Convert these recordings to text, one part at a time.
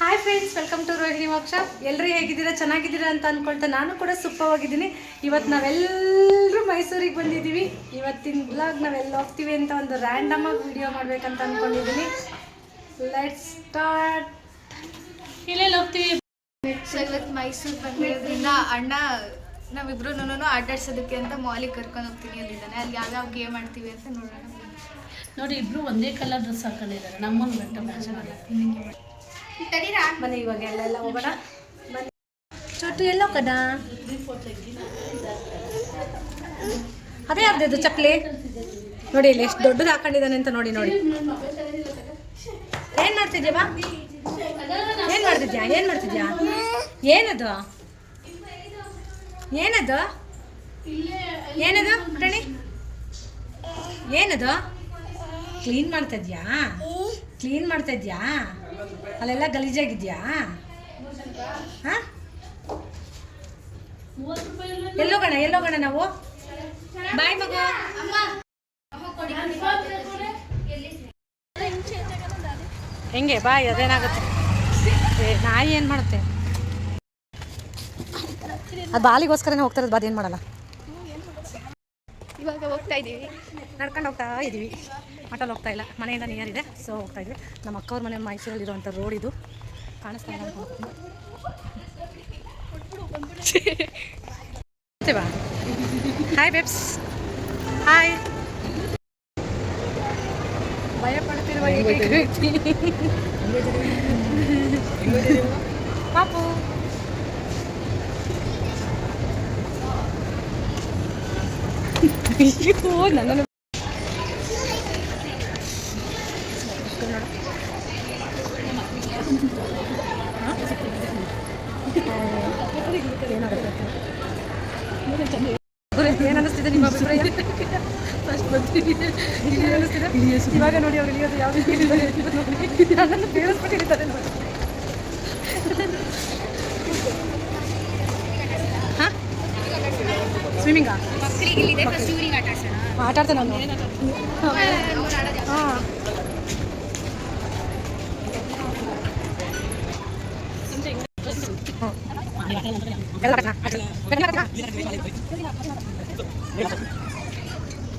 Hi friends welcome to Rohini workshop ಎಲ್ಲರೂ ಹೇಗಿದ್ದೀರಾ? ಚೆನ್ನಾಗಿದ್ದೀರಾ ಅಂತ ಅಂದ್ಕೊಳ್ತಾ ನಾನು ಕೂಡ ಸೂಪರ್ವಾಗಿದ್ದೀನಿ ಇವತ್ತು ನಾವೆಲ್ಲರೂ ಮೈಸೂರಿಗೆ ಬಂದಿದ್ದೀವಿ. ಇವತ್ತಿನ ಬ್ಲಾಗ್ ನಾವೆಲ್ಲ ಹೋಗ್ತೀವಿ ಅಂತ ಒಂದು ರ್ಯಾಂಡಮ್ ಆಗಿ ವಿಡಿಯೋ ಮಾಡಬೇಕಂತ ಅಂದ್ಕೊಂಡಿದ್ದೀನಿ ಲೆಟ್ ಸ್ಟಾರ್ಟ್ ಇಲ್ಲೆಲ್ಲ ಹೋಗ್ತೀವಿ? ಇವತ್ತು ಮೈಸೂರು ಬಂದಿರೋದ್ರಿಂದ ಅಣ್ಣ ನಾವಿಬ್ರು ಆಟಾಡ್ಸೋದಕ್ಕೆ ಅಂತ ಮಾಲಿಗೆ ಕರ್ಕೊಂಡು ಹೋಗ್ತೀನಿ ಅಲ್ಲಿದ್ದಾನೆ ಅಲ್ಲಿ ಯಾವ್ಯಾವ ಗೇಮ್ ಆಡ್ತೀವಿ ಅಂತ ನೋಡೋಣ. ನೋಡಿ ಇಬ್ರು ಒಂದೇ ಕಲರ್ ಡ್ರೆಸ್ ಹಾಕೊಂಡಿದ್ದಾರೆ. ನಮ್ಮನ್ನು ಬೆಟ್ಟ ಮ್ಯಾಚ್ ಮಾಡಿ ಬನ್ನಿ, ಇವಾಗ ಹೋಗೋಣ. ಬನ್ನಿ. ಎಲ್ಲೋ ಅದೇ ಯಾರ್ದು ಚಪ್ಪಲಿ? ನೋಡಿ ಇಲ್ಲಿ ಎಷ್ಟು ದೊಡ್ಡದು ಹಾಕೊಂಡಿದ್ದಾನೆ ಅಂತ ನೋಡಿ ನೋಡಿ. ಏನ್ ಮಾಡ್ತಿದ್ಯಾ ಬಾ? ಏನ್ ಮಾಡ್ತಿದ್ಯಾ? ಏನ್ ಮಾಡ್ತಿದ್ಯಾ? ಏನದು? ಏನದು? ಏನದು ಪುಟಾಣಿ ಏನದು? ಕ್ಲೀನ್ ಮಾಡ್ತಾ ಕ್ಲೀನ್ ಮಾಡ್ತಾ ಇದ್ಯಾ? ಅಲ್ಲೆಲ್ಲ ಗಲೀಜಾಗಿದ್ಯಾ? ಹಾ? ಎಲ್ಲೋಗೋಣ ಎಲ್ಲೋಗೋಣ ನಾವು? ಬಾಯ್ ಮಗು. ಹೆಂಗೆ, ಬಾಯ್, ಅದೇನಾಗುತ್ತೆ? ನಾಯಿ ಏನು ಮಾಡುತ್ತೆ? ಅದು ಬಾಲಿಗೋಸ್ಕರನೇ ಹೋಗ್ತಾ ಇರೋದು, ಬಾದ್ ಏನು ಮಾಡಲ್ಲ? ಇವಾಗ ಹೋಗ್ತಾ ಇದ್ದೀವಿ. ನಡ್ಕೊಂಡು ಹೋಗ್ತಾ ಇದ್ದೀವಿ. ಮಟಲ್ಲಿ ಹೋಗ್ತಾ ಇಲ್ಲ. ಮನೆಯಿಂದ ನಿಯರ್ ಇದೆ. ಸೊ ಹೋಗ್ತಾ ಇದ್ವಿ. ನಮ್ಮ ಅಕ್ಕವ್ರ ಮನೆ ಮೈಸೂರಲ್ಲಿರುವಂಥ ರೋಡ್ ಇದು. ಕಾಣಿಸ್ತಾ ಇಲ್ಲ. ಬರ್ತೀವಾ ಹಾಯ್ ಬೆಬ್ಸ್ ಹಾಯ್ ಭಯ ಪಡ್ತಿರುವ ಪಾಪು. ಅಯ್ಯೋ ನನ್ನನ್ನು ಏನು ಅನ್ನಿಸ್ತಿದೆ ನಿಮ್ಮ ಅಭಿಪ್ರಾಯ ಏನ್ ಅನ್ನಿಸ್ತಿದೆ? ಇವಾಗ ನೋಡಿ ಅವ್ರು ಇಳಿಯೋದು ಯಾವ ರೀತಿ ಇಳಿತಾರೆ ನನ್ನನ್ನು ಬೇರೆಸ್ಬಿಟ್ಟು ಇಳಿತಾರೆ ಸ್ವಿಮ್ಮಿಂಗಾ ಇಲ್ಲಿದೆ ಆಟ ಆಡ್ಸೋಣ ಆಟ ಆಡ್ತೇನೆ ನಾನು ಹಾಂ ಎಲ್ಲ ಕಟ್ಟ, ಆಟಲ್ಲ. ಎಲ್ಲ ಕಟ್ಟ.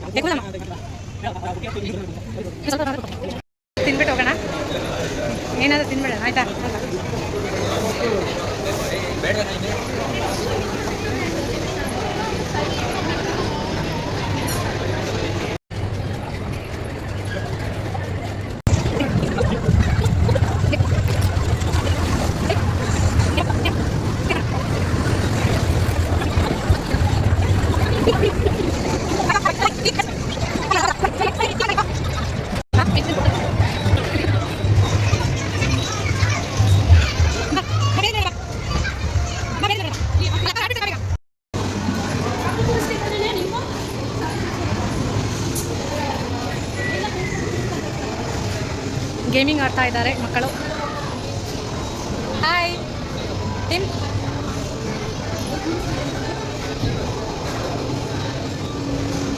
ಏ, ಕೂಲಮ್ಮ. ಸ್ವಲ್ಪ ನೋಡು. ತಿನ್ಬಿಟ್ಟು ಹೋಗೋಣ ಏನಾದರೂ ತಿನ್ಬೇಡ ಆಯ್ತಾ ಗೇಮಿಂಗ್ ಆಡ್ತಾ ಇದ್ದಾರೆ ಮಕ್ಕಳು. ಹಾಯ್ ಟಿಮ್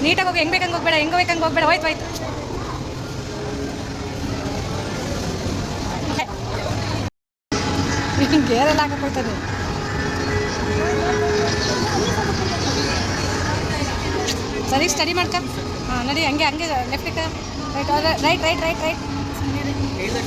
ನೀಟಾಗಿ ಹೋಗಿ, ಹೆಂಗ್ ಬೇಕಂಗೆ ಹೋಗ್ಬೇಡ, ಹೆಂಗ್ ಬೇಕಂಗೆ ಹೋಗ್ಬೇಡ, ಹೋಯ್ತು ಹೋಯ್ತು. ಗೇರೆಲ್ಲ ಹಾಕೋಯ್ತದೆ ಸರಿ ಸ್ಟಡಿ ಮಾಡ್ಕ. ಹಾಂ, ನಡಿ, ಹಂಗೆ ಹಂಗೆ left right right right right right ಎಲ್ಲ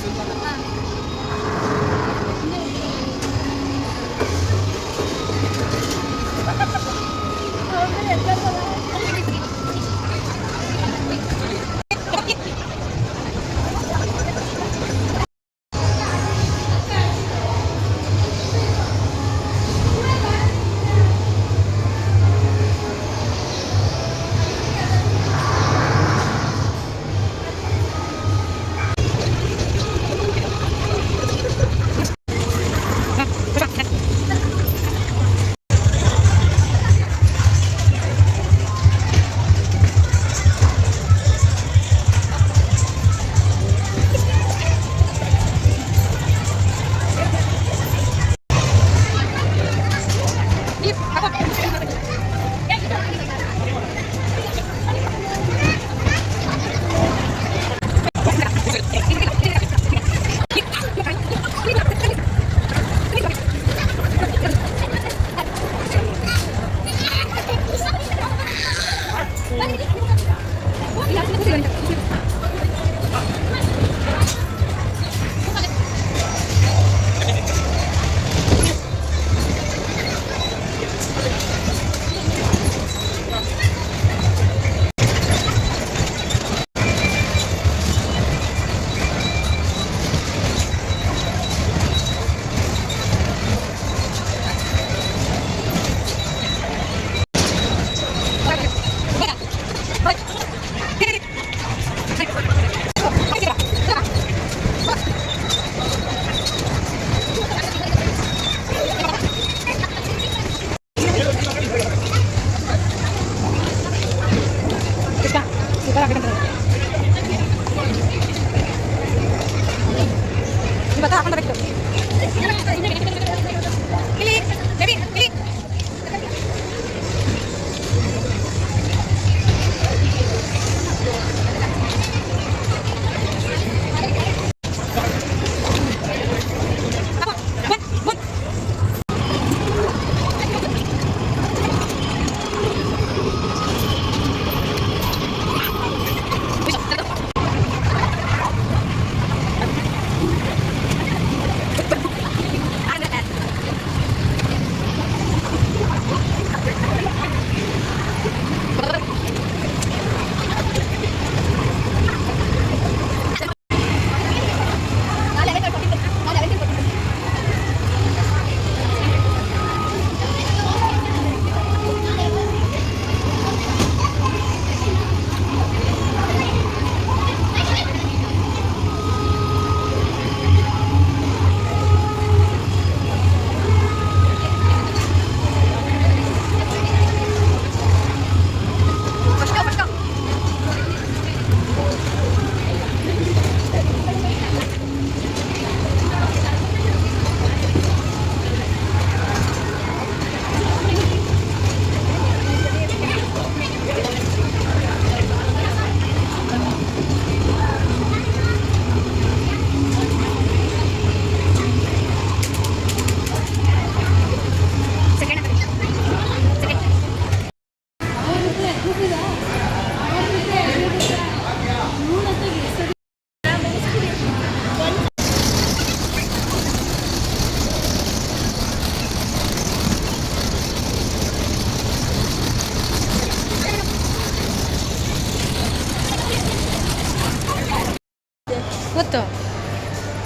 ഇവത്തെ ആക്കണ്ട വെക്കും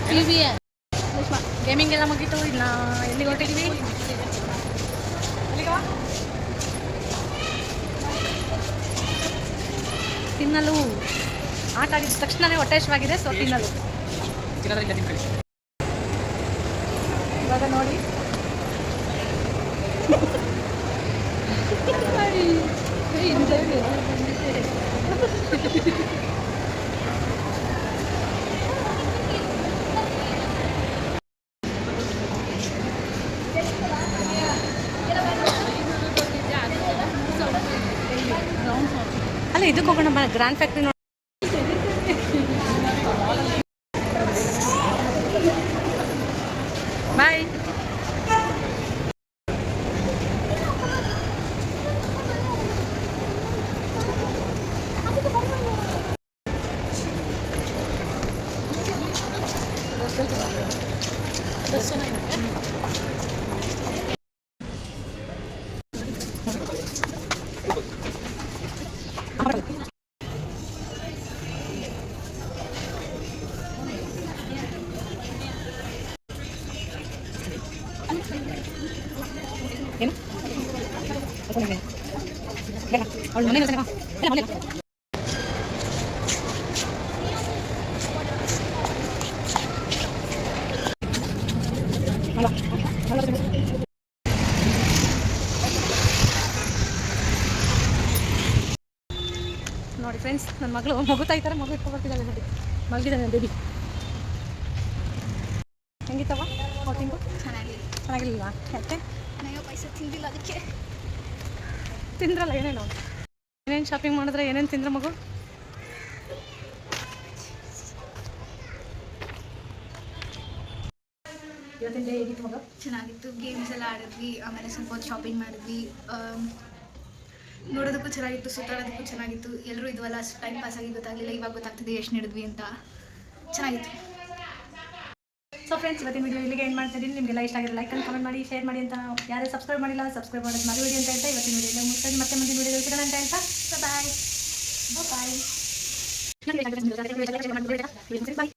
ಟಿ ವಿ ಗೇಮಿಂಗ್ ಎಲ್ಲ ಮುಗೀತು. ಇಲ್ಲ ಎಲ್ಲಿಗೆ ಹೊರಟಿದ್ವಿ? ತಿನ್ನಲು. ಆಟ ಆಗಿದ ತಕ್ಷಣವೇ ಹೊಟ್ಟೆಶವಾಗಿದೆ ಸೊ ತಿನ್ನಲು. ಇವಾಗ ನೋಡಿ. ಇದಕ್ಕೆ ಹೋಗೋಣ ಗ್ರ್ಯಾಂಡ್ ಫ್ಯಾಕ್ಟ್ರಿ ನೋಡಿ ಬಾಯ್ ಏನು ಅವಳು ಮನೆ ನೋಡಿ ಫ್ರೆಂಡ್ಸ್ ನನ್ನ ಮಗಳು ಮಗುತಾ ಇದ್ದಾರೆ ಮಗು ಇಟ್ಕೊಬರ್ತಿದ್ದಾಳೆ ನೋಡಿ. ಮಲಗಿದ್ದಾನೆ ಬೇಬಿ ಹೆಂಗಿತ್ತವ ಹೋಟಿಂಗು ಚೆನ್ನಾಗಿ ಚೆನ್ನಾಗಿರ್ಲಿಲ್ಲ. ಯಾಕೆ? ಪೈಸೆ ತಿಂದಿಲ್ಲ ಅದಕ್ಕೆ. ತಿಂದ್ರಲ್ಲ ಏನೇನು. ಏನೇನು ಶಾಪಿಂಗ್ ಮಾಡಿದ್ರೆ ಏನೇನು ತಿಂದ್ರೆ ಮಗು? ಚೆನ್ನಾಗಿತ್ತು. ಗೇಮ್ಸ್ ಎಲ್ಲ ಆಡಿದ್ವಿ ಆಮೇಲೆ ಸ್ವಲ್ಪ ಹೊತ್ತು ಶಾಪಿಂಗ್ ಮಾಡಿದ್ವಿ. ನೋಡೋದಕ್ಕೂ ಚೆನ್ನಾಗಿತ್ತು ಸುತ್ತಾಡೋದಕ್ಕೂ ಚೆನ್ನಾಗಿತ್ತು. ಎಲ್ಲರೂ ಇದ್ವಲ್ಲ ಅಷ್ಟು ಟೈಮ್ ಪಾಸ್ ಆಗಿ ಗೊತ್ತಾಗಲಿಲ್ಲ ಇವಾಗ ಗೊತ್ತಾಗ್ತಿದೆ ಎಷ್ಟು ನಡೆದ್ವಿ ಅಂತ. ಚೆನ್ನಾಗಿತ್ತು. ಸೊ ಫ್ರೆಂಡ್ಸ್ ಇವತ್ತಿನ ವಿಡಿಯೋ ಇಲ್ಲಿಗೆ ಏನು ಮಾಡ್ತಿದ್ದೀನಿ ನಿಮಗೆಲ್ಲ ಇಷ್ಟ ಆಗಿದೆ ಲೈಕ್ ಕಮೆಂಟ್ ಮಾಡಿ ಶೇರ್ ಮಾಡಿ ಅಂತ ಯಾರೇ ಸಬ್ಸ್ಕ್ರೈಬ್ ಮಾಡಿಲ್ಲ ಸಬ್ಸ್ಕ್ರೈಬ್ ಮಾಡೋದು ಮರಿ ವಿಡಿಯೋ ಅಂತ ಹೇಳ್ತಾ ಇವತ್ತಿನ ವಿಡಿಯೋ ಮುಗಿಸ್ತಾ ಮತ್ತೆ ಮುಂದಿನ ವಿಡಿಯೋ ಸಿಗೋಣ ಅಂತ ಹೇಳ್ತಾ. ಬಾಯ್ ಬಾಯ್